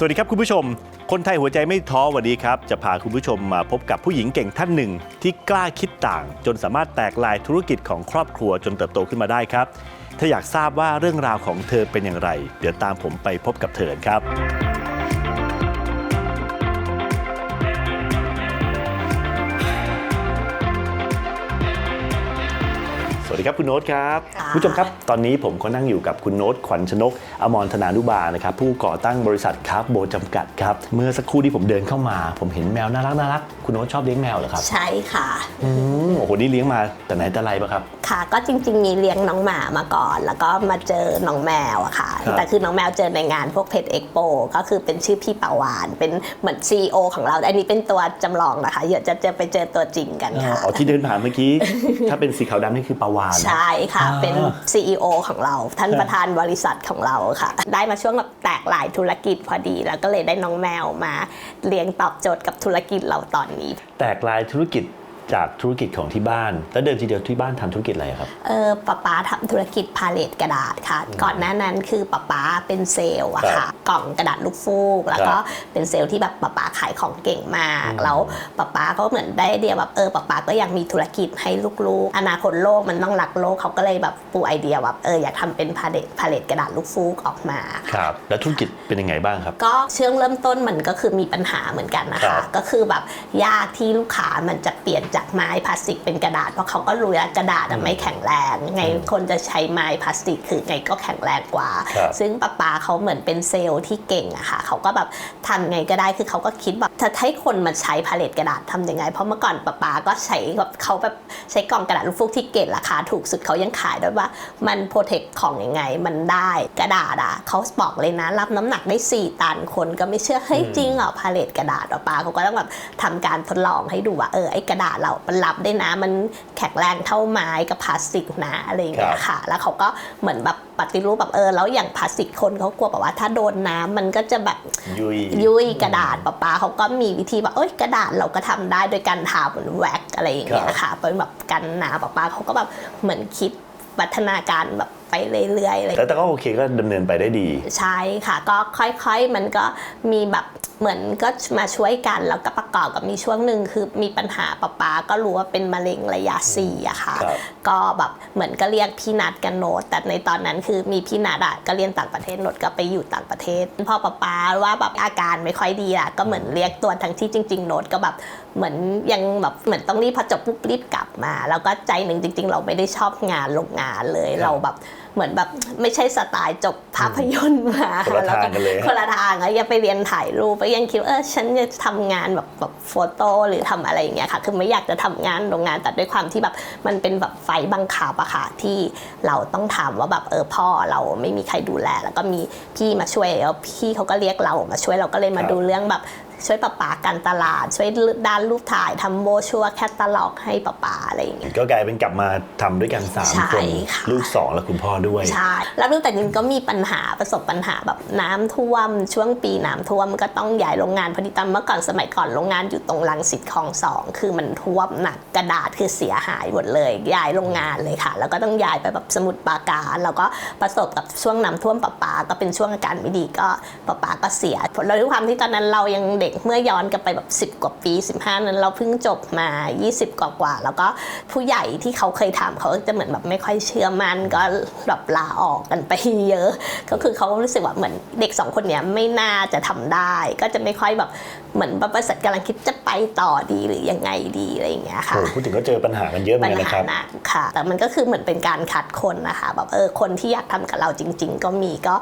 สวัสดีครับคุณผู้ชม คนไทยหัวใจไม่ท้อวันนี้ครับ จะพาคุณผู้ชมมาพบกับผู้หญิงเก่งท่านหนึ่ง ที่กล้าคิดต่าง จนสามารถแตกลายธุรกิจของครอบครัวจนเติบโตขึ้นมาได้ครับ ถ้าอยากทราบว่าเรื่องราวของเธอเป็นอย่างไร เดี๋ยวตามผมไปพบกับเธอครับ สวัสดีครับคุณโน้ตครับค่ะคุณผู้ชมครับ ตอนนี้ผมก็นั่งอยู่กับคุณโน้ตขวัญชนก อมรธนานุบาลนะครับผู้ก่อตั้งบริษัทคราฟโบจำกัดครับ เมื่อสักครู่ที่ผมเดินเข้ามา ผมเห็นแมวน่ารักน่ารักคุณโน้ตชอบเลี้ยงแมวเหรอครับ ใช่ค่ะอืมโอ้โหนี่เลี้ยงมาแต่ไหนแต่ไรปะครับ ค่ะ ก็จริง ๆ มีเลี้ยงน้องหมามาก่อน แล้วก็มาเจอน้องแมวอะค่ะ ครับ แต่คือน้องแมวเจอในงานพวกเพจเอ็กโปก็คือเป็นชื่อพี่ปาวาน เป็นเหมือน CEO ของเรา อันนี้เป็นตัวจำลองนะคะ เดี๋ยวจะจะไปเจอตัวจริงกันค่ะอ๋อที่เดินผ่านเมื่อกี้ ถ้าเป็นสีขาวดำนี่คือปลาวานนะใช่ค่ะอ่าเป็น CEO ของเรา ท่านประธานบริษัทของเราค่ะ ได้มาช่วงแบบแตกหลายธุรกิจพอดี แล้วก็เลยได้น้องแมวมาเลี้ยงตอบโจทย์กับธุรกิจเราตอนนี้ แตกลายธุรกิจ จากธุรกิจของที่บ้าน แล้วเดิมทีเดียวที่บ้านทำธุรกิจอะไรครับเออป้าป๊าทำธุรกิจพาเลทกระดาษค่ะ ก่อนหน้านั้นคือป้าป๊าเป็นเซลล์อะครัค่ะบกล่องกระดาษลูกฟูก แล้วก็เป็นเซลล์ที่แบบป้าป๊าขายของเก่งมากอืมแล้วป้าป๊าก็เหมือนได้ไอเดียแบบเออป้าป๊าก็อยากมีธุรกิจให้ลูกๆ อนาคตโลกมันต้องรักโลกเขาก็เลยแบบปูไอเดียแบบเอออยากทำเป็นพาเลทพาเลทกระดาษลูกฟูกออกมาค่ะครับแล้วธุรกิจเป็นยังไงบ้างครับ ก็เชื่องเริ่มต้นมันก็คือมีปัญหาเหมือนกันนะครัคะบก็คือแบบยากที่ลูกค้ามันจะเปลี่ยนจากไม้พลาสติกเป็นกระดาษเพราะเขาก็รู้แล้วกระดาษอะไม่แข็งแรงไงคนจะใช้ไม้พลาสติกคือไงก็แข็งแรงกว่าครับซึ่งป้าป๊าเขาเหมือนเป็นเซลล์ที่เก่งอะค่ะเขาก็แบบทำไงก็ได้คือเขาก็คิดแบบถ้าให้คนมาใช้พาเลตกระดาษทำยังไง เพราะเมื่อก่อนป้าป๊าก็ใช้แบบเขาแบบใช้กล่องกระดาษลูกฟูกที่เกรดราคาถูกสุดเขายังขายด้วยว่ามันโปรเทคของยังไงมันได้กระดาษอะเขาบอกเลยนะรับน้ำหนักได้ 4 ตันคนก็ไม่เชื่อเฮ้ยอืมจริงเหรอพาเลตกระดาษเหรอป้าเขาก็ต้องแบบทำการทดลองให้ดูว่าเออไอ้กระดาษเรามันรับได้นะ มันแข็งแรงเท่าไม้กับพลาสติกนะอะไรอย่างเงี้ยค่ะ แล้วเขาก็เหมือนแบบปฏิรูปแบบเออแล้วอย่างพลาสติกคนเขากลัวแบบว่าถ้าโดนน้ำมันก็จะแบบยุยยุ่ยกระดาษป้าป๊าเขาก็มีวิธีแบบเอ้ยกระดาษเราก็ทำได้โดยการทาบนแว็กอะไรอย่างเงี้ยค่ะเป็นแบบกันหนาป้าป๊าเขาก็แบบเหมือนคิดพัฒนาการแบบ ไปเรื่อยๆอะไรแต่แต่ก็โอเคก็ดำเนินไปได้ดี ใช่ค่ะ ก็ค่อยๆมันก็มีแบบเหมือนก็มาช่วยกัน แล้วก็ประกอบกับมีช่วงหนึ่งคือมีปัญหาป้าป๊าก็รู้ว่าเป็นมะเร็งระยะสี่อะค่ะครับก็แบบเหมือนก็เรียกพี่นัดกันโนตแต่ในตอนนั้นคือมีพี่นัดอะก็เรียนต่างประเทศโนตก็ไปอยู่ต่างประเทศพอป้าป๊าว่าแบบอาการไม่ค่อยดีอะก็เหมือนเรียกตัวทั้งที่จริง ๆ โนตก็แบบเหมือนยังแบบเหมือนต้องรีบพอจบปุ๊บรีบกลับมา แล้วก็ใจหนึ่งจริง ๆ เราไม่ได้ชอบงานโรงงานเลยครับเราแบบเหมือนแบบไม่ใช่สไตล์จบภาพยนตร์มาคนละแล้วทางกันเลยคนละทางอะยังไปเรียนถ่ายรูปไปยังคิดว่าเออฉันจะทำงานแบบแบบโฟโต้หรือทำอะไรอย่างเงี้ยค่ะ คือไม่อยากจะทำงานโรงงานแต่ด้วยความที่แบบมันเป็นแบบไฟบังคับอะค่ะที่เราต้องถามว่าแบบเออพ่อเราไม่มีใครดูแล แล้วก็มีพี่มาช่วยแล้วพี่เขาก็เรียกเรามาช่วยเราก็เลยมาครับดูเรื่องแบบ ช่วยป้าป๋าการตลาด ช่วยด้านรูปถ่ายทำโบชัวแคตตาล็อกให้ป้าป๋าอะไรอย่างเงี้ยก็กลายเป็นกลับมาทำด้วยกันสามใช่คนค่ะลูกสองและคุณพ่อด้วยใช่แล้วตั้งแต่นี้ก็มีปัญหาประสบปัญหาแบบน้ำท่วม ช่วงปีน้ำท่วมก็ต้องย้ายโรงงานพอดีตอนเมื่อก่อนสมัยก่อนโรงงานอยู่ตรงลังสิตคลองสองคือมันท่วมหนักกระดาษคือเสียหายหมดเลยย้ายโรงงานเลยค่ะ แล้วก็ต้องย้ายไปแบบสมุทรปราการแล้วก็ประสบกับช่วงน้ำท่วมปะปาก็เป็นช่วงอาการไม่ดีก็ปะปาก็เสียแล้วด้วยความที่ตอนนั้นเรายังเด็กเมื่อย้อนกลับไปแบบ 10 กว่าปี 15 นั้นเราเพิ่งจบมา 20 กว่ากว่าๆแล้วก็ผู้ใหญ่ที่เขาเคยทำเขาจะเหมือนแบบไม่ค่อยเชื่อมั่นก็แบบลาออกกันไปเยอะ ก็คือเขารู้สึกว่าเหมือนเด็กสองคนเนี้ยไม่น่าจะทำได้ ก็จะไม่ค่อยแบบเหมือนบริษัทกำลังคิดจะไปต่อดีหรือยังไงดีอะไรอย่างเงี้ยค่ะโอ้พูดถึงก็เจอปัญหากันเยอะเหมืปัอนญกันนะหาครับหนักค่ะ แต่มันก็คือเหมือนเป็นการคัดคนนะคะแบบเออคนที่อยากทำกับเราจริง ๆ ก็มีก็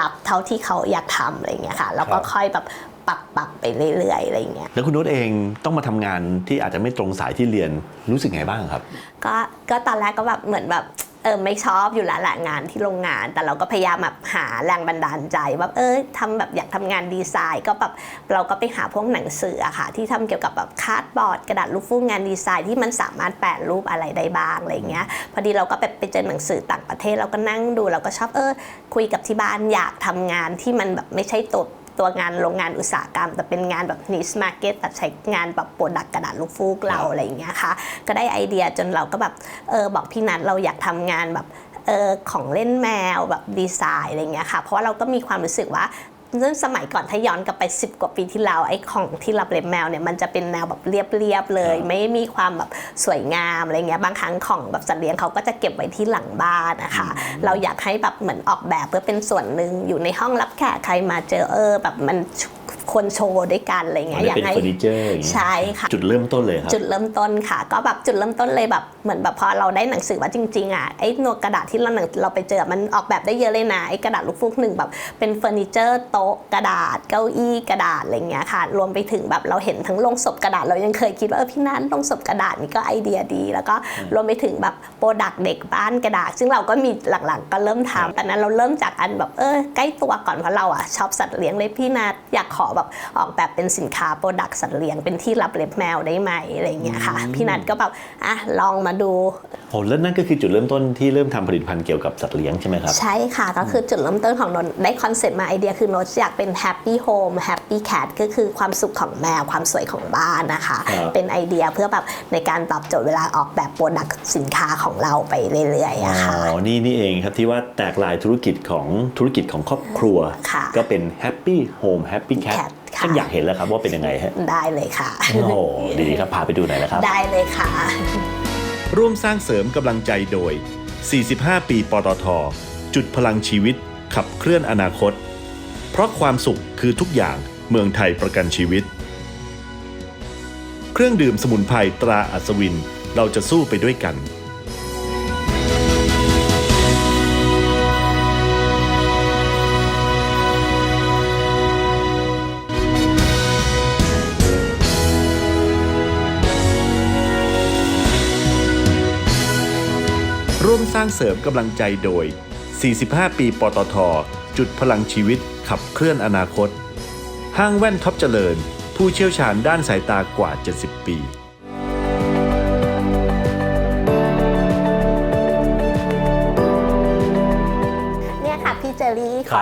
รับเท่าที่เขาอยากทำอะไรอย่างเงี้ยค่ะแล้วก็ครับค่อยแบบ ปรับปรับไปเรื่อยๆอะไรอย่างเงี้ยแล้วคุณโน้ตเองต้องมาทำงานที่อาจจะไม่ตรงสายที่เรียนรู้สึกไงบ้างครับ ก็ก็ตอนแรกก็แบบเหมือนแบบเออไม่ชอบอยู่แล้วแหละงานที่โรงงาน แต่เราก็พยายามแบบหาแรงบันดาลใจว่าเออทำแบบอยากทำงานดีไซน์ ก็แบบเราก็ไปหาพวกหนังสืออะค่ะ ที่ทำเกี่ยวกับแบบคาร์ดบอร์ดกระดาษลูกฟูกงานดีไซน์ที่มันสามารถแปะรูปอะไรได้บ้างอะไรอย่างเงี้ย พอดีเราก็ไปไปเจอหนังสือต่างประเทศเราก็นั่งดูเราก็ชอบเออคุยกับที่บ้านอยากทำงานที่มันแบบไม่ใช่ตัว ตัวงานโรงงานอุตสาหกรรม แต่เป็นงานแบบนิสมาร์เก็ตแต่ใช้งานแบบโปรดักกระดาษลูกฟูกเราอะไรอย่างเงี้ยค่ะ ก็ได้ไอเดียจนเราก็แบบเออบอกพี่นัทเราอยากทำงานแบบเออของเล่นแมวแบบดีไซน์อะไรเงี้ยค่ะ เพราะว่าเราก็มีความรู้สึกว่า ซึ่งสมัยก่อนถ้าย้อนกลับไป 10 กว่าปีที่แล้วไอ้ของที่รับเล็บแมวเนี่ยมันจะเป็นแนวแบบเรียบๆเลยครับไม่มีความแบบสวยงามอะไรเงี้ยบางครั้งของแบบสัตว์เลี้ยงเขาก็จะเก็บไว้ที่หลังบ้านนะคะ เราอยากให้แบบเหมือนออกแบบเพื่อเป็นส่วนหนึ่งอยู่ในห้องรับแขกใครมาเจอเออแบบมัน ควรโชว์ด้วยกันอะไรอ๋อเงี้ยนี่อยากเป็นให้เฟอร์นิเจอร์อย่างงี้ใช่ค่ะจุดเริ่มต้นเลยครับจุดเริ่มต้นค่ะ ก็แบบจุดเริ่มต้นเลยแบบเหมือนแบบพอเราได้หนังสือว่าจริงๆอะไอ้หนวดกระดาษที่เราหนังเราไปเจอมันออกแบบได้เยอะเลยนะไอ้กระดาษลูกฟูกหนึ่งแบบเป็นเฟอร์นิเจอร์โต๊ะกระดาษเก้าอี้กระดาษอะไรเงี้ยค่ะ รวมไปถึงแบบเราเห็นทั้งโลงศพกระดาษเรายังเคยคิดว่าเออพี่นัทโลงศพกระดาษนี่ก็ไอเดียดี แล้วก็รวมไปถึงแบบโปรดักเด็กบ้านกระดาษ ซึ่งเราก็มีหลังๆ ก็เริ่มทำแต่นั้นเราเริ่มจากอันแบบเออใกล้ตัวก่อนเพราะเราอะชอบสัตว์เลี้ยงเลยพี่นัทอยากขอแบบออกแบบเป็นสินค้าโปรดักสัตว์เลี้ยงเป็นที่รับเล็บแมวได้ไหมอะไรเงี้ยค่ะพี่นัทก็แบบอะลองมาดูโอ้แล้วนั่นก็คือจุดเริ่มต้นที่เริ่มทำผลิตภัณฑ์เกี่ยวกับสัตว์เลี้ยงใช่ไหมครับ ใช่ค่ะก็คือจุดเริ่มต้นของนนท์ได้คอนเซ็ปต์มาไอเดียคือโนตอยากเป็น Happy Home Happy Cat ก็คือความสุขของแมวความสวยของบ้านนะคะครับเป็นไอเดียเพื่อแบบในการตอบโจทย์เวลาออกแบบโปรดักสินค้าของเราไปเรื่อยๆอ๋อะค่ะอนี่นี่เองครับที่ว่าแตกลายธุรกิจของธุรกิจของครอบครัวค่ะก็เป็น Happy Home Happy Cat Cat ค่ะฉันอยากเห็นแล้วครับว่าเป็นยังไงฮะได้เลยค่ะ โอ้โหดีครับพาไปดูหน่อยนะครับ ได้เลยค่ะ ร่วมสร้างเสริมกำลังใจโดย 45 ปีปตท จุดพลังชีวิต ขับเคลื่อนอนาคต เพราะความสุขคือทุกอย่างเมืองไทยประกันชีวิต เครื่องดื่มสมุนไพรตราอัศวินเราจะสู้ไปด้วยกัน ร่วมสร้างเสริมกำลังใจโดย 45 ปีปตท จุดพลังชีวิตขับเคลื่อนอนาคต ห้างแว่นท็อปเจริญ ผู้เชี่ยวชาญด้านสายตากว่า 70 ปี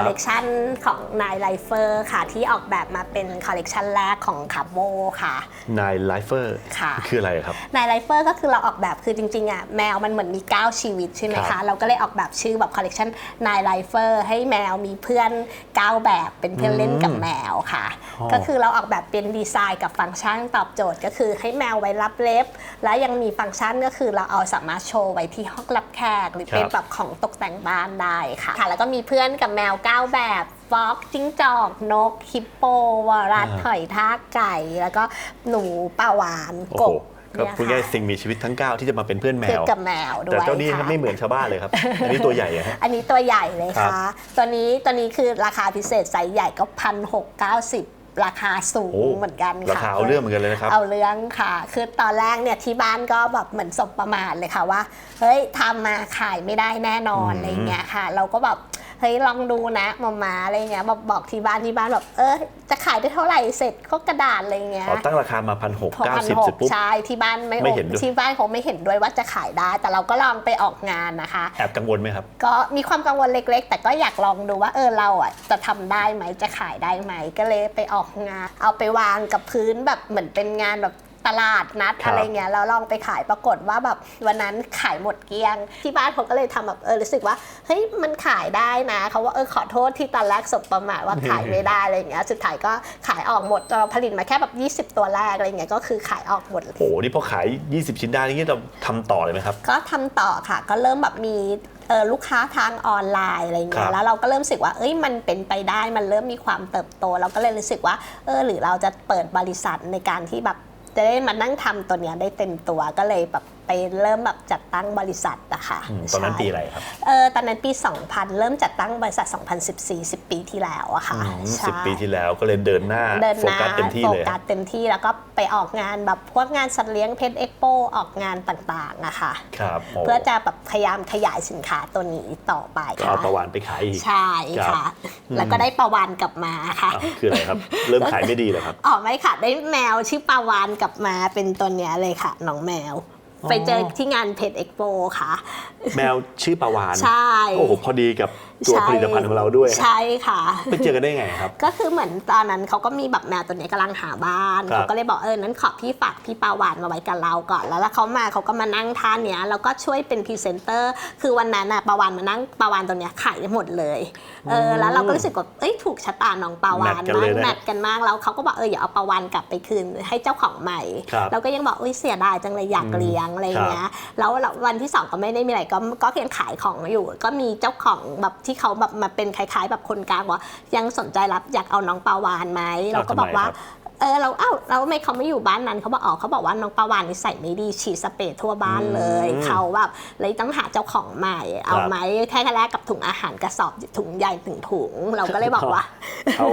ลเลกชันของนายไลเฟอร์ค่ะ ที่ออกแบบมาเป็นคอลเลกชันแรกของคาโบค่ะนายไลเฟอร์ค่ะคืออะไรครับนายไลเฟอร์ก็คือเราออกแบบคือจริงๆอะแมวมันเหมือนมี 9 ชีวิตใช่ไหมครัคะบเราก็เลยออกแบบชื่อแบบคอลเลกชันนายไลเฟอร์ให้แมวมีเพื่อน 9 แบบเป็นเพื่อนเล่นกับแมวค่ะอ๋อก็คือเราออกแบบเป็นดีไซน์กับฟังก์ชันตอบโจทย์ก็คือให้แมวไว้รับเล็บ และยังมีฟังก์ชันก็คือเราเอาสามารถโชว์ไว้ที่ห้องรับแขกหรือเป็นแบบของตกแต่งบ้านได้ค่ะค่ะ แล้วก็มีเพื่อนกับแมว9แบบฟอกจิ้งจอกนกฮิปโปวารัสหอยทากไก่ แล้วก็หนูปลาวานโอ้กโหบก็เนี่ยพูดง่ายค่ะๆสิ่งมีชีวิตทั้ง 9 ที่จะมาเป็นเพื่อนแมคือวกับแมวด้วยแต่เจ้านี้ค่ะไม่เหมือนชาวบ้านเลยครับ อันนี้ตัวใหญ่อะฮะอันนี้ตัวใหญ่เลยครัค่ะบตัวนี้ตัวนี้คือราคาพิเศษไซส์ใหญ่ก็พันหกเก้าสิบราคาสูงโอ้เหมือนกันค่ะราคาเอาเรื่องเหมือนกันเลยนะครับ เอาเรื่องค่ะ คือตอนแรกเนี่ยที่บ้านก็แบบเหมือนสบประมาทเลยค่ะว่า เฮ้ยทำมาขายไม่ได้แน่นอนอืมอะไรเงี้ยค่ะ เราก็แบบ เฮ้ยลองดูนะมามาอะไรเงี้ยบอกบอกที่บ้านที่บ้านแบบเออจะขายได้เท่าไหร่เสร็จก็กระดาษอะไรเงี้ยอ๋อตั้งราคามาพันหกพอเก้าพันสิบหเสร็กจปุ๊บใช่ที่บ้านไม่ไม่โอเห็นด้วยที่บ้านเขาไม่เห็นด้วยว่าจะขายได้ แต่เราก็ลองไปออกงานนะคะแอบกังวลไหมครับ ก็มีความกังวลเล็ก ๆ แต่ก็อยากลองดูว่าเออเราอะจะทำได้ไหมจะขายได้ไหมก็เลยไปออกงาน เอาไปวางกับพื้นแบบเหมือนเป็นงานแบบ ตลาดนัดครับอะไรเงี้ยแล้วลองไปขายปรากฏว่าแบบวันนั้นขายหมดเกลี้ยง ที่บ้านเขาก็เลยทำแบบเออรู้สึกว่าเฮ้ยมันขายได้นะเขาว่าเออขอโทษที่ตอนแรกสบประมาทว่าขายไม่ได้อะไรเงี้ยสุดท้ายก็ขายออกหมดเราผลิตมาแค่แบบ 20 ตัวแรกอะไรเงี้ยก็คือขายออกหมดโอ้โหนี่พอขาย 20 ชิ้นได้นี่เราทำต่อเลยไหมครับ ก็ทำต่อค่ะก็เริ่มแบบมีเอ่อลูกค้าทางออนไลน์อะไรครัเงี้บยแล้วเราก็เริ่มรู้สึกว่าเอ้ยมันเป็นไปได้มันเริ่มมีความเติบโต เราก็เลยรู้สึกว่าเออหรือเราจะเปิดบริษัทในการที่แบบ จะได้มานั่งทำตัวเนี้ยได้เต็มตัวก็เลยแบบไปเริ่มแบบจัดตั้งบริษัทอะค่ะอืมตอนนั้นใช่ปีอะไรครับเออตอนนั้นปี 2000 เริ่มจัดตั้งบริษัท 2014 10 ปีที่แล้วอะค่ะอืมใช่ สิบปีที่แล้วก็เลยเดินหน้าเดินโฟหน้ากัสเต็มที่โฟเลยกัสเต็มที่แล้วก็ไปออกงานแบบพวกงานสัตว์เลี้ยงเพชรเอ็กโปออกงานต่างๆอะค่ะครับโเพื่อจะแบบพยายามขยายสินค้าตัวนี้ต่อไปก็เอาประวานไปขายอีก ใช่ครัค่ะบอืมแล้วก็ได้ประวานกลับมาค่ะ อ้าวคืออะไรครับ เริ่มขายไม่ดีเหรอครับอ๋อไม่ค่ะ ได้แมวชื่อปาวานกลับมาเป็นตัวเนี้ยเลยค่ะน้องแมว ไปเจอที่งานเพจเอ็กโปค่ะ แมวชื่อประวานใช่ โอ้โหพอดีกับ ตัวใช่ผลิตภัณฑ์ของเราด้วย ใช่ค่ะไปเจอกันได้ไงครับ ก็คือเหมือนตอนนั้นเขาก็มีแบบแมวตัวเนี้ยกำลังหาบ้านครับเขาก็เลยบอกเออนั้นขอพี่ฝากพี่ปาวานมาไว้กับเราก่อน แล้วแล้วเขามาเขาก็มานั่งท่าเนี้ยแล้วก็ช่วยเป็นพรีเซนเตอร์ คือวันนั้นน่ะปาวานมานั่งปาวานตัวเนี้ยขายได้หมดเลยเออแล้วเราก็รู้สึกว่าเอ้ยถูกชะตาน้องปาวานแมทกันเลยนะแมทกันมากแล้วเขาก็บอกเอออย่าเอาปาวานกลับไปคืนให้เจ้าของใหม่ครับเราก็ยังบอกเอ้ยเสียดายจังเลยอยากเลี้ยงอะไรอย่างเงี้ยแล้วแล้ววันที่สองก็ไม่ได้มีอะไรก็ก็เพียงขายของอยู่ ก็มีเจ้าของแบบที่เขาแบบมาเป็นคล้ายๆ แบบคนกลางว่ายังสนใจรับอยากเอาน้องปาวานไหมเราก็บอกว่าทำไมครับ เออเราเอ้าเราไม่เขาไม่อยู่บ้านนั้นเขาบอกอ๋อเขาบอกว่าน้องปาวานนิสัยไม่ดีฉีดสเปรย์ทั่วบ้านเลยอืมเขาแบบเลยต้องหาเจ้าของใหม่ เอาไหมแค่แรกกับถุงอาหารกระสอบถุงใหญ่ถึงถุง เราก็เลยบอกว่าเอา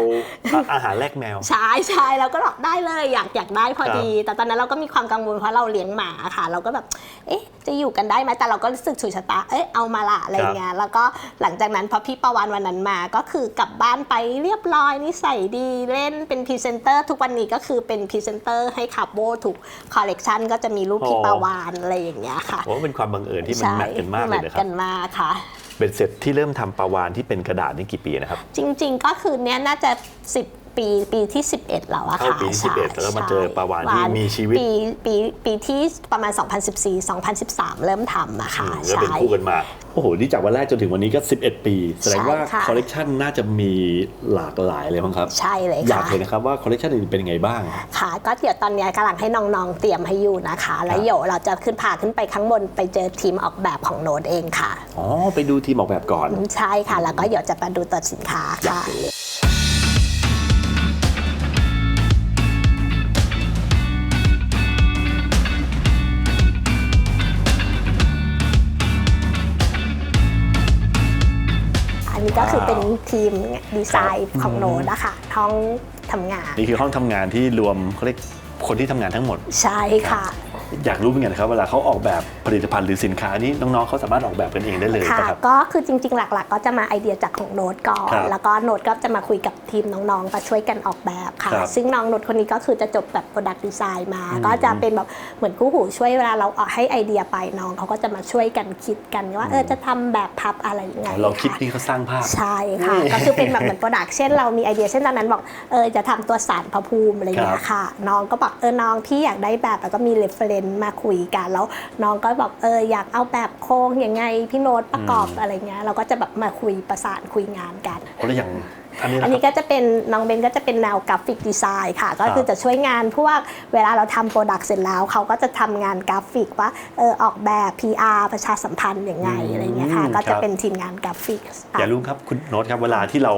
อาหารแลกแมวใช่ใช่เราก็บอกได้เลยอยากอยากได้พอดี แต่ตอนนั้นเราก็มีความกังวลเพราะเราเลี้ยงหมาค่ะ เราก็แบบเอ๊ะจะอยู่กันได้ไหมแต่เราก็รู้สึกฉุกชะตาเอ๊ะเอามาละอะไรเงี้ยแล้วก็หลังจากนั้นพอพี่ประวันวันนั้นมาก็คือกลับบ้านไปเรียบร้อยนิสัยดีเล่นเป็นพรีเซนเตอร์ทุกวันนี้ก็คือเป็นพรีเซนเตอร์ให้ขับโบทุกคอลเลกชันก็จะมีรูปพี่อ๋อประวานอะไรอย่างเงี้ยค่ะโอ้เป็นความบังเอิญที่มันแมทกันมากเลยนะคแมรัทบกันมากค่ะเป็นเสร็จที่เริ่มทำปลาวานที่เป็นกระดาษนี่กี่ปีนะครับ จริง ๆ ก็คือเนี้ยน่าจะ 10 ปีปีที่ 11 แล้วอะค่ะเข้าปีที่ใช่11แล้วก็มาเจอใช่ปลาวาฬที่มีชีวิต ปีปีปีที่ประมาณ 2014 2013 เริ่มทำอะค่ะอืมแล้วเป็นคู่กันมา โอ้โห นี่จากวันแรกจนถึงวันนี้ก็ 11 ปี แสดงว่าใช่ค่ะ คอลเลกชันน่าจะมีหลากหลายเลยมั้งครับ ใช่เลยอยากค่ะ เห็นนะครับว่าคอลเลกชันอื่นเป็นยังไงบ้าง ค่ะก็เดี๋ยวตอนเนี้ยกำลังให้น้องๆเตรียมให้อยู่นะคะ แล้วเดี๋ยวเราจะขึ้นพาขึ้นไปข้างบนไปเจอทีมออกแบบของโน้ตเองค่ะอ๋อ ไปดูทีมออกแบบก่อน ใช่ค่ะ แล้วก็เดี๋ยวจะมาดูตัวสินค้าอยากค่ะ เห็นเลย นนี้ก็คือเป็นทีมดีไซน์ครับของโน้ตอะค่ะท้องทำงาน นี่คือห้องทำงานที่รวมเขาเรียกคนที่ทำงานทั้งหมด ใช่ค่ะ อยากรู้เหมือนกันครับเวลาเขาออกแบบผลิตภัณฑ์หรือสินค้านี้น้องๆเขาสามารถออกแบบกันเองได้เลยค่ะนะครับ ก็คือจริงๆ หลักๆ ก็จะมาไอเดียจากของโน้ตก่อน ครับแล้วก็โน้ตก็จะมาคุยกับทีมน้องๆมาช่วยกันออกแบบค่ะ ครับซึ่งน้องโน้ตคนนี้ก็คือจะจบแบบ Product Design มา อืม ก็จะเป็นแบบเหมือนคู่หูช่วยเวลาเราเอาให้ไอเดียไปน้องเขาก็จะมาช่วยกันคิดกันว่าเออจะทำแบบพับอะไรยังไงเราคิดค่ะนี่เขาสร้างภาพ ใช่ค่ะ นี่ก็คือเป็นแบบเหมือนโปรดักเช่นเรามีไอเดียเช่นตอนนั้นบอกเออจะทำตัวสารพระภูมิอะไรอย่างเงี้ยค่ะ น้องก็บอกเออน้องพี่อยากได้แบบแล้วก็มีเรฟเฟรนซ์มาคุยกัน แล้วน้องก็บอกเอออยากเอาแบบโครงยังไงพี่โน้ตประกอบอืมอะไรเงี้ยเราก็จะแบบมาคุยประสานคุยงานกันเพราะแล้วอย่างอันนี้อันนะคนี้รับก็จะเป็นน้องเบนก็จะเป็นแนวกราฟิกดีไซน์ค่ะ ก็คือจะช่วยงานพวกเวลาเราทำโปรดักต์เสร็จแล้วเขาก็จะทำงานกราฟิกว่าเออออกแบบ PR ประชาสัมพันธ์ยังไงอืมอะไรเงี้ยค่ะครับก็จะเป็นทีมงานกราฟิก อย่าลืมครับคุณโน้ตครับเวลาที่เรา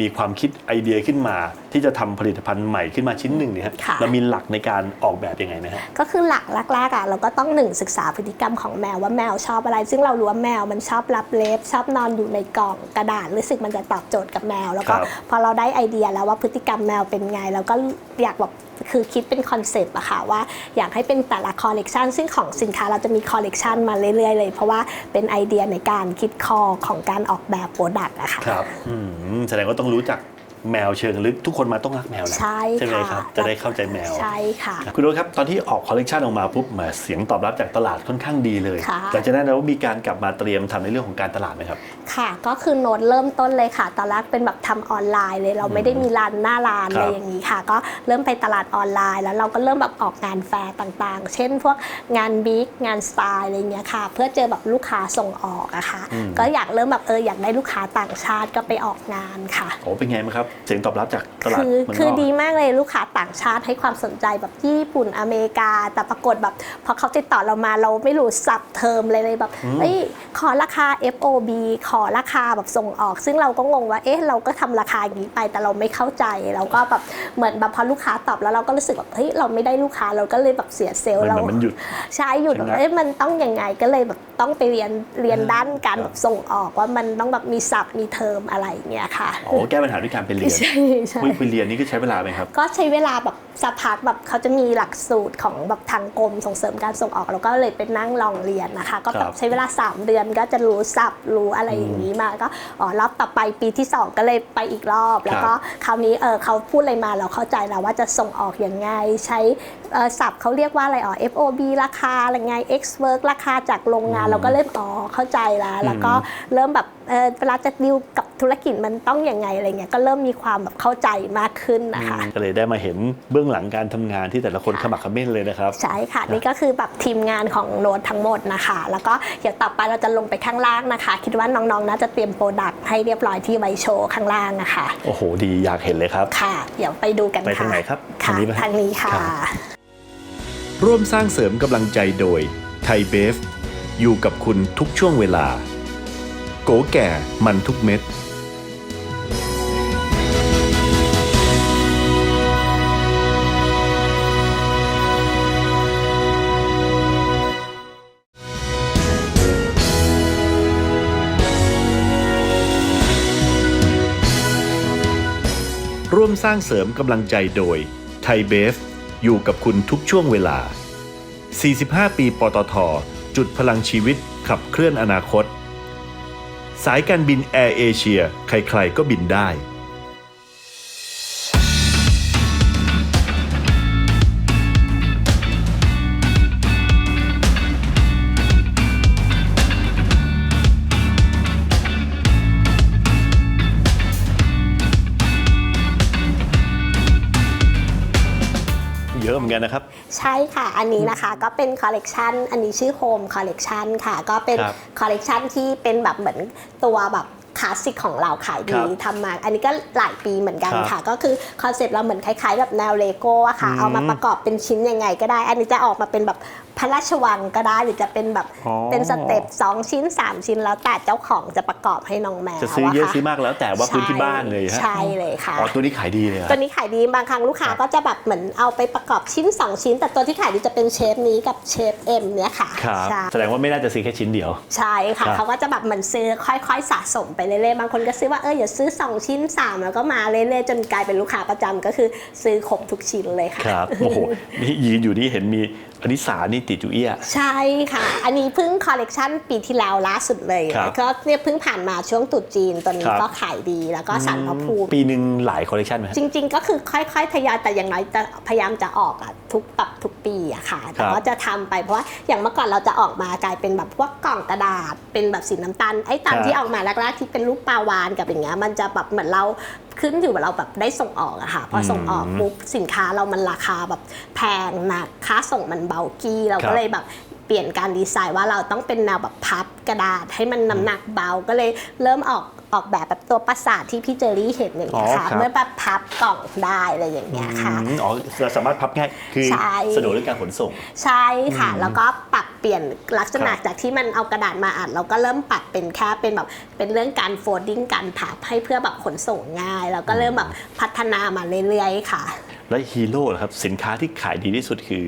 มีความคิดไอเดียขึ้นมาที่จะทำผลิตภัณฑ์ใหม่ขึ้นมาชิ้นหนึ่งเนี่ยฮะค่ะเรามีหลักในการออกแบบยังไงนะฮะก็คือหลักแรกๆอะเราก็ต้องหนึ่งศึกษาพฤติกรรมของแมวว่าแมวชอบอะไร ซึ่งเรารู้ว่าแมวมันชอบรับเล็บชอบนอนอยู่ในกล่องกระดาษรู้สึกมันจะตอบโจทย์กับแมว แล้วก็ครับพอเราได้ไอเดียแล้วว่าพฤติกรรมแมวเป็นไงเราก็อยากแบบคือคิดเป็นคอนเซปต์อะค่ะว่าอยากให้เป็นแต่ละคอลเลกชันซึ่งของสินค้าเราจะมีคอลเลกชันมาเรื่อยๆ เลย เพราะว่าเป็นไอเดียในการคิดคอของการออกแบบโปรดักต์อะค่ะครับอืมแสดงว่าต้องรู้จัก แมวเชิงลึกทุกคนมาต้องรักแมวนะใช่ไหมค่ะ ครับจะได้เข้าใจแมว ใช่ค่ะ คุณโน้ตครับตอนที่ออกคอลเลกชันออกมาปุ๊บแหมเสียงตอบรับจากตลาดค่อนข้างดีเลยค่ะ หลังจากนั้นเรามีการกลับมาเตรียมทำในเรื่องของการตลาดไหมครับ ค่ะ ก็คือโน้ตเริ่มต้นเลยค่ะ ตอนแรกเป็นแบบทำออนไลน์เลย เราไม่ได้มีร้านหน้าร้านครับอะไรอย่างนี้ค่ะ ก็เริ่มไปตลาดออนไลน์ แล้วเราก็เริ่มแบบออกงานแฟร์ต่างๆ เช่น พวกงานบิ๊กงานสไตล์อะไรเงี้ยค่ะ เพื่อเจอแบบลูกค้าส่งออกอะค่ะ อืม ก็อยากเริ่มแบบเอออยากได้ลูกค้าต่างชาติก็ไปออกงานค่ะ โอ้เป็นไงไหมครับเสียงตอบรับจากตลาดคือเมืองนอกคือดีมากเลยลูกค้าต่างชาติให้ความสนใจแบบญี่ปุ่นอเมริกา แต่ปรากฏแบบพอเขาติดต่อเรามาเราไม่รู้สับเทอมเลยเลยแบบอืมเอ้ยขอราคา FOB ขอราคาแบบส่งออก ซึ่งเราก็งงว่าเอ๊ะเราก็ทำราคาอย่างนี้ไปแต่เราไม่เข้าใจเราก็แบบเหมือนแบบพอลูกค้าตอบแล้วเราก็รู้สึกแบบเฮ้ยเราไม่ได้ลูกค้าเราก็เลยแบบเสียเซลล์มันเราเหมือนมันหยุดใช่หยุดใช่ไหมแบบเอ้ยมันต้องยังไงก็เลยแบบต้องไปเรียนเรียนด้านการครับแบบส่งออกว่ามันต้องแบบมีศัพท์มีเทอมอะไรอย่างเงี้ยค่ะโอ้แก้ปัญหาด้วยการไปเรียนใช่ใช่อุ๊ยไปเรียนนี่ก็ใช้เวลาไหมครับ ก็ใช้เวลาแบบสักพักแบบเขาจะมีหลักสูตรของแบบทางกรมส่งเสริมการส่งออกแล้วก็เลยไปนั่งลองเรียนนะคะ ก็แบครับบใช้เวลา 3 เดือนก็จะรู้ศัพท์รู้อะไรอย่างนี้มาก็อ๋อรอบต่อไปปีที่ 2 ก็เลยไปอีกรอบ แล้วก็คราวนี้เออเขาพูดอะไรมาเราเข้าใจแล้วว่าจะส่งออกอย่างไง ใช้เอ่อศัพท์เขาเรียกว่าอะไรอ๋อ FOB ราคาอะไรไง X work ราคาจากโรงงานเราก็เริ่มอ๋อเข้าใจแล้ว แล้วก็เริ่มแบบ เออเวลาจะดิวกับธุรกิจมันต้องยังไงอะไรเงี้ยก็เริ่มมีความแบบเข้าใจมากขึ้นนะคะ ก็เลยได้มาเห็นเบื้องหลังการทำงานที่แต่ละคนขมักเขม้นเลยนะครับ ใช่ค่ะ นี่ก็คือแบบทีมงานของโน้ตทั้งหมดนะคะ แล้วก็เดี๋ยวต่อไปเราจะลงไปข้างล่างนะคะ คิดว่าน้องๆน่าจะเตรียมโปรดักต์ให้เรียบร้อยที่ไวโชว์ข้างล่างนะคะ โอ้โห ดีอยากเห็นเลยครับค่ะ เดี๋ยวไปดูกันไปค่ะทางไหนครับค่ะทางนี้ไหมทางนี้ค่ะครับร่วมสร้างเสริมกำลังใจโดยไทยเบฟอยู่กับคุณทุกช่วงเวลาโกแก่มันทุกเม็ด ร่วมสร้างเสริมกำลังใจโดยไทยเบฟ อยู่กับคุณทุกช่วงเวลา 45 ปีปตทจุดพลังชีวิตขับเคลื่อนอนาคต สายการบินแอร์เอเชียใครๆก็บินได้เยอะเหมือนกันนะครับ ใช่ค่ะ อันนี้นะคะก็เป็นคอลเลกชันอันนี้ชื่อ Home Collection ค่ะ ก็เป็นครับคอลเลกชันที่เป็นแบบเหมือนตัวแบบคลาสสิกของเราขายครัดีบทำมา อันนี้ก็หลายปีเหมือนกันครับค่ะ ก็คือคอนเซปต์เราเหมือนคล้ายๆ แบบแนวเลโก้อะค่ะอืมเอามาประกอบเป็นชิ้นยังไงก็ได้ อันนี้จะออกมาเป็นแบบพระราชวังก็ได้หรือจะเป็นแบบอ๋อ เป็นสเต็ป2ชิ้น3ชิ้นแล้วแต่เจ้าของจะประกอบให้น้องแมวจะซื้อเยอะค่ซื้อมากแล้วแต่ว่าพื้นที่บ้านเลยฮะใช่เลยค่ะ อ๋อตัวนี้ขายดีเลยอะตัวนี้ขายดีบางครั้งลูกค้าครับ ก็จะแบบเหมือนเอาไปประกอบชิ้น 2 ชิ้น แต่ตัวที่ขายดีจะเป็นเชฟนี้กับเชฟเอ็มเนี่ยค่ะครับใช่แสดงว่าไม่น่าจะซื้อแค่ชิ้นเดียว ใช่ค่ะ ครับ เขาก็จะแบบเหมือนซื้อค่อยๆสะสมไปเรื่อยๆบางคนก็ซื้อว่าเอออย่าซื้อ 2 ชิ้น 3 แล้วก็มาเรื่อยๆจนกลายเป็นลูกค้าประจำก็คือซื้อครบทุกชิ้นเลยค่ะ ครับโอ้โหนี่ยืนอยู่นี่เห็นมีอนิสานี่ติดอยู่เอี้ย ใช่ค่ะ อันนี้เพิ่งคอลเลกชันปีที่แล้วล่าสุดเลยครับก็เนี่ยเพิ่งผ่านมาช่วงตรุษจีนตัวนี้ครับก็ขายดีแล้วก็สันพระภูมิปีหนึ่งหลายคอลเลคชันไหมฮะจริง ๆ ก็คือค่อยๆทยอยแต่อย่างน้อยจะพยายามจะออกอะทุกแบบทุกปีอะค่ะแต่ว่าจะทำไปเพราะว่าอย่างเมื่อก่อนเราจะออกมากลายเป็นแบบพวกกล่องกระดาษเป็นแบบสีน้ำตาลไอ้ตอนครับที่ออกมาแรกๆที่เป็นรูปปลาวานกับอย่างเงี้ยมันจะแบบเหมือนเรา ขึ้นอยู่กับเราแบบได้ส่งออกอะค่ะพอส่งออกปุ๊บสินค้าเรามันราคาแบบแพงหนักค่าส่งมันเบากี้เราก็เลยแบบเปลี่ยนการดีไซน์ว่าเราต้องเป็นแนวแบบพับกระดาษให้มันน้ำหนักเบาก็เลยเริ่มออก ออกแบบแบบตัวประสาทที่พี่เจอรี่เห็นอย่างเงี้ยอ๋อค่ะครับ เมื่อแบบพับกล่องได้อะไรอย่างเงี้ยค่ะ อืมอ๋อสามารถพับง่ายคือใช่ สะดวกเรื่องการขนส่ง ใช่ค่ะแล้วก็ปรับเปลี่ยนลักษณะครับ จากที่มันเอากระดาษมาอัดเราก็เริ่มปรับเป็นแค่เป็นแบบเป็นเรื่องการโฟลดิ้งการพับให้เพื่อแบบขนส่งง่าย แล้วก็เริ่มแบบพัฒนามาเรื่อยๆค่ะ และฮีโร่เหรอครับ สินค้าที่ขายดีที่สุดคือ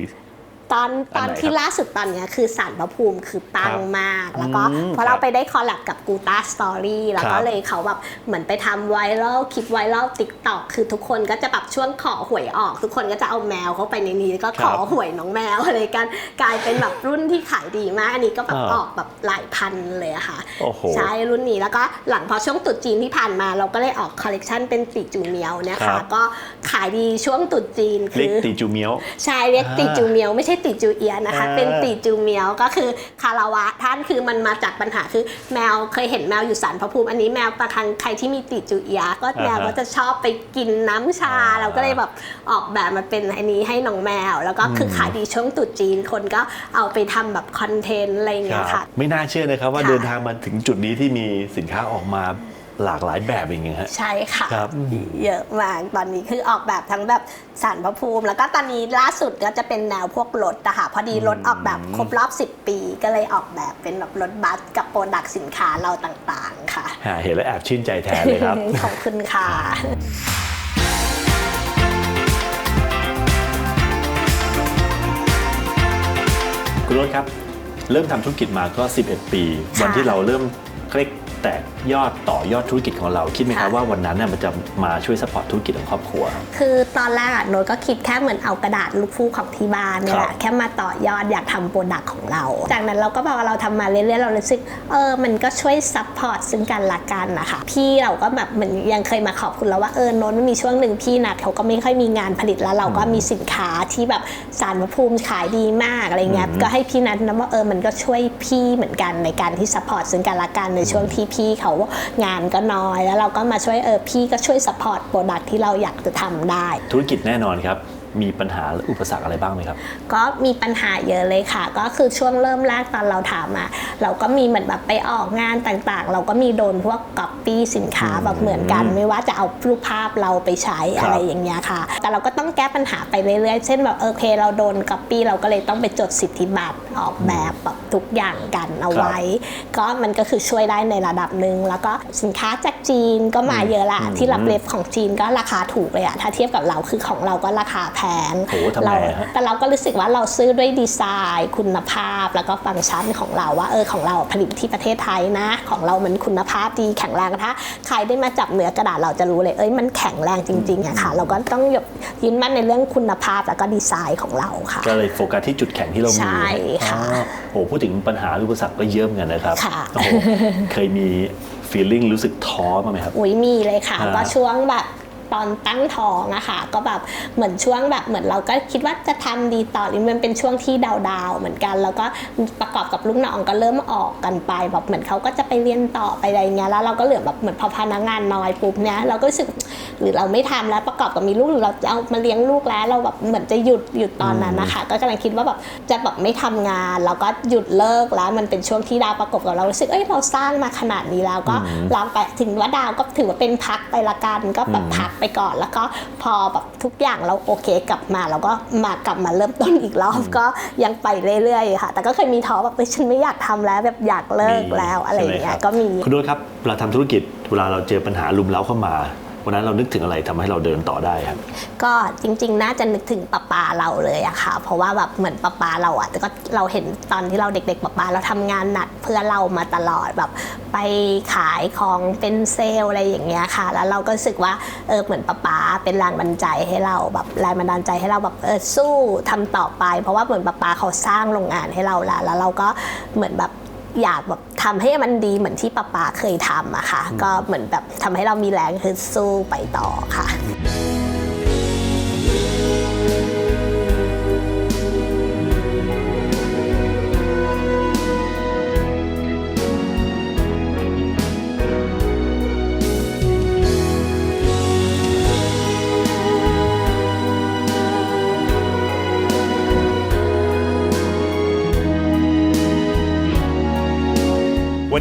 ตอนตอนอันไหนที่ครับล่าสุดตอนเนี้ยคือสารพระภูมิคือปังครับมาก แล้วก็อืมเพราะเราไปได้คอลแลบกับกูตาสตอรี่แล้วคก็รับเลยเขาแบบเหมือนไปทำไวรัลคลิปไวรัลติ๊กต็อกคือทุกคนก็จะแบบช่วงขอหวยออก ทุกคนก็จะเอาแมวเข้าไปในนี้ก็ขอครับหวยน้องแมวอะไรกันกลายเป็นแบบรุ่นที่ขายดีมาก อันนี้ก็แบบอ่า ออกแบบหลายพันเลยอะค่ะ โอ้โห ใช่รุ่นนี้แล้วก็หลังพอช่วงตรุษจีนที่ผ่านมาเราก็เลยออกคอลเลกชันเป็นติจูเมียวเนะครัคะ บ ก็ขายดีช่วงตรุษจีนเล็กคือตีจูเมียว ใช่เรียกอ่าติจูเมียวไม่ใช่ติจูเอียนะคะอ่าเป็นติจูเมียวก็คือคาราวะท่านคือมันมาจากปัญหาคือแมวเคยเห็นแมวอยู่สารพระภูมิ อันนี้แมวประคังใครที่มีติจูเอีย ก็แมวก็จะชอบไปกินน้ำชาอ่าเราก็เลยแบบออกแบบมาเป็นอันนี้ให้น้องแมว แล้วก็คือขายดีช่วงตรุษจีนคนก็เอาไปทำแบบคอนเทนต์อะไรอย่างเงี้ยค่ะ ไม่น่าเชื่อนะครับว่าค่ะเดินทางมาถึงจุดนี้ที่มีสินค้าออกมา หลากหลายแบบอย่างเงี้ยฮะ ใช่ค่ะ ครับ เยอะมากตอนนี้คือออกแบบทั้งแบบสารพระภูมิ แล้วก็ตอนนี้ล่าสุดก็จะเป็นแนวพวกรถอะค่ะพอดีรถออกแบบครบรอบ 10 ปี ก็เลยออกแบบเป็นแบบรถบัสกับโปรดักสินค้าเราต่างๆ ค่ะหาเห็นแล้วแอบชื่นใจแทนเลยครับ ขอบคุณค่ะ คุณรถครับ เริ่มทำธุรกิจมาก็ 11 ปี ค่ะ วันที่เราเริ่มเรียก แตกยอดต่อยอดธุรกิจของเรา คิดไหมครับค่ะว่าวันนั้นน่ะมันจะมาช่วยสปอร์ตธุรกิจของครอบครัว คือตอนแรกอะโน้ตก็คิดแค่เหมือนเอากระดาษลูกฟูกของที่บ้านเนี่ยแหครัละบแค่มาต่อยอดอยากทำโปรดักต์ของเรา จากนั้นเราก็พอเราทำมาเรื่อยๆเรารู้สึกเออมันก็ช่วยซัพพอร์ตซึ่งกันและกันนะคะพี่เราก็แบบเหมือนยังเคยมาขอบคุณเราว่าเออโน้ตมันมีช่วงหนึ่งพี่นัดเขาก็ไม่ค่อยมีงานผลิตแล้วเราก็มีสินค้าที่แบบสารพระภูมิขายดีมากอะไรเงี้ยอืมก็ให้พี่นัดนะว่าเออมันก็ช่วยพี่เหมือนกันในการที่ซัพพอร์ตซึ่งกันและกันในช่วงที่พี่เขางานก็น้อย แล้วเราก็มาช่วยเออพี่ก็ช่วยสปอร์ตโปรดักที่เราอยากจะทำได้ ธุรกิจแน่นอนครับ มีปัญหาและอุปสรรคอะไรบ้างไหมครับ ก็มีปัญหาเยอะเลยค่ะ ก็คือช่วงเริ่มแรกตอนเราทำอะเราก็มีเหมือนแบบไปออกงานต่างๆ เราก็มีโดนพวกก๊อปปี้สินค้าอืมแบบเหมือนกัน ไม่ว่าจะเอารูปภาพเราไปใช้ครับอะไรอย่างเงี้ยค่ะ แต่เราก็ต้องแก้ปัญหาไปเรื่อยๆ เช่นแบบโอเคเราโดนก๊อปปี้เราก็เลยต้องไปจดสิทธิบัตรออกแบบแบบทุกอย่างกันเอาไว้ ก็มันก็คือช่วยได้ในระดับหนึ่งแล้วก็สินค้าจากจีนก็มาเยอะละอืมที่รับเลฟของจีนก็ราคาถูกเลยอะถ้าเทียบกับเราคือของเราก็ราคาแพงโหทำไมเราอะฮะแต่เราก็รู้สึกว่าเราซื้อด้วยดีไซน์ คุณภาพแล้วก็ฟังก์ชันของเราว่าเออของเราผลิตที่ประเทศไทยนะ ของเรามันคุณภาพดีแข็งแรงถ้าใครได้มาจับเนื้อกระดาษเราจะรู้เลยเอ้ยมันแข็งแรงจริงๆอะค่ะ เราก็ต้องยกยืนมั่นในเรื่องคุณภาพแล้วก็ดีไซน์ของเราค่ะก็เลยโฟกัสที่จุดแข็งที่เรามีใช่ค่ะอ๋อโหพูดถึงปัญหาอุปสรรคก็เยอะเหมือนกันนะครับค่ะโอ้โหเคยมี feeling รู้สึกท้อบ้างไหมครับอุ้ยมีเลยค่ะอ่าก็ช่วงแบบ ตอนตั้งท้องอะค่ะ ก็แบบเหมือนช่วงแบบเหมือนเราก็คิดว่าจะทำดีต่อหรือมันเป็นช่วงที่ดาวๆเหมือนกัน แล้วก็ประกอบกับลูกน้องก็เริ่มออกกันไปแบบเหมือนเขาก็จะไปเรียนต่อไปอะไรเงี้ยแล้วเราก็เหลือแบบเหมือนพอพนักงานน้อยปุ๊บเนี่ยเราก็รู้สึกหรือเราไม่ทำแล้วประกอบกับมีลูกหรือเราจะเอามาเลี้ยงลูกแล้ว เราแบบเหมือนจะหยุดหยุดตอนนั้นนะคะ ก็กำลังคิดว่าแบบจะแบบไม่ทำงานแล้วก็หยุดเลิกแล้วมันเป็นช่วงที่ดาวประกบกับเรารู้สึกเอ้ยเราสร้างมาขนาดนี้แล้วก็อืมลองไปถึงว่าดาวก็ถือว่าเป็นพักไปละกันก็แบบอืมพักไปก่อน แล้วก็พอแบบทุกอย่างเราโอเคกลับมาเราก็มากลับมาเริ่มต้นอีกรอบก็ยังไปเรื่อยๆค่ะ แต่ก็เคยมีท้อแบบเอ้ยฉันไม่อยากทำแล้วแบบอยากเลิกแล้วอะไรอย่างเงี้ยก็มีคุณด้วยครับเราทำธุรกิจเวลาเราเจอปัญหาลุมเล้าเข้ามา วันนั้นเรานึกถึงอะไรทำให้เราเดินต่อได้ครับก็จริง ๆ น่าจะนึกถึงป้าปาเราเลยอะค่ะ เพราะว่าแบบเหมือนป้าปาเราอะแต่ก็เราเห็นตอนที่เราเด็กๆป้าปาเราทำงานหนักเพื่อเรามาตลอดแบบไปขายของเป็นเซลล์อะไรอย่างเงี้ยค่ะ แล้วเราก็รู้สึกว่าเออเหมือนป้าปาเป็นแรงบันดาลใจให้เราแบบแรงบันดาลใจให้เราแบบเออสู้ทำต่อไป เพราะว่าเหมือนป้าปาเขาสร้างโรงงานให้เราแล้วแล้วเราก็เหมือนแบบ อยากแบบทำให้มันดีเหมือนที่ป้าปาเคยทำอะค่ะ ก็เหมือนแบบทำให้เรามีแรงคือสู้ไปต่อค่ะ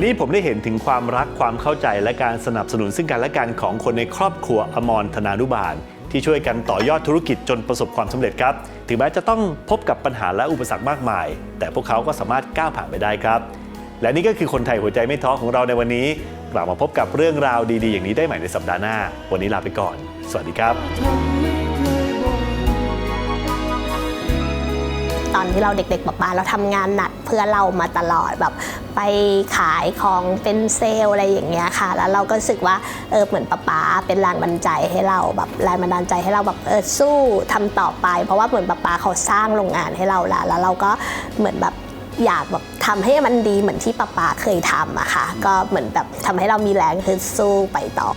วันนี้ผมได้เห็นถึงความรักความเข้าใจและการสนับสนุนซึ่งกันและกันของคนในครอบครัวอมรธนานุบาล ที่ช่วยกันต่อยอดธุรกิจจนประสบความสำเร็จครับ ถึงแม้จะต้องพบกับปัญหาและอุปสรรคมากมาย แต่พวกเขาก็สามารถก้าวผ่านไปได้ครับ และนี่ก็คือคนไทยหัวใจไม่ท้อของเราในวันนี้กลับมาพบกับเรื่องราวดีๆ อย่างนี้ได้ใหม่ในสัปดาห์หน้า วันนี้ลาไปก่อน สวัสดีครับ ตอนที่เราเด็กๆป๊าป๊าเราทำงานหนักเพื่อเรามาตลอดแบบไปขายของเป็นเซลอะไรอย่างเงี้ยค่ะ แล้วเราก็รู้สึกว่าเออเหมือนป๊าป๊าเป็นแรงบันดาลใจให้เราแบบแรงบันดาลใจให้เราแบบเออสู้ทำต่อไป เพราะว่าเหมือนป๊าป๊าเขาสร้างโรงงานให้เราแล้วแล้วเราก็เหมือนแบบอยากแบบทำให้มันดีเหมือนที่ป๊าป๊าเคยทำอะค่ะก็เหมือนแบบทำให้เรามีแรงคือสู้ไปต่อ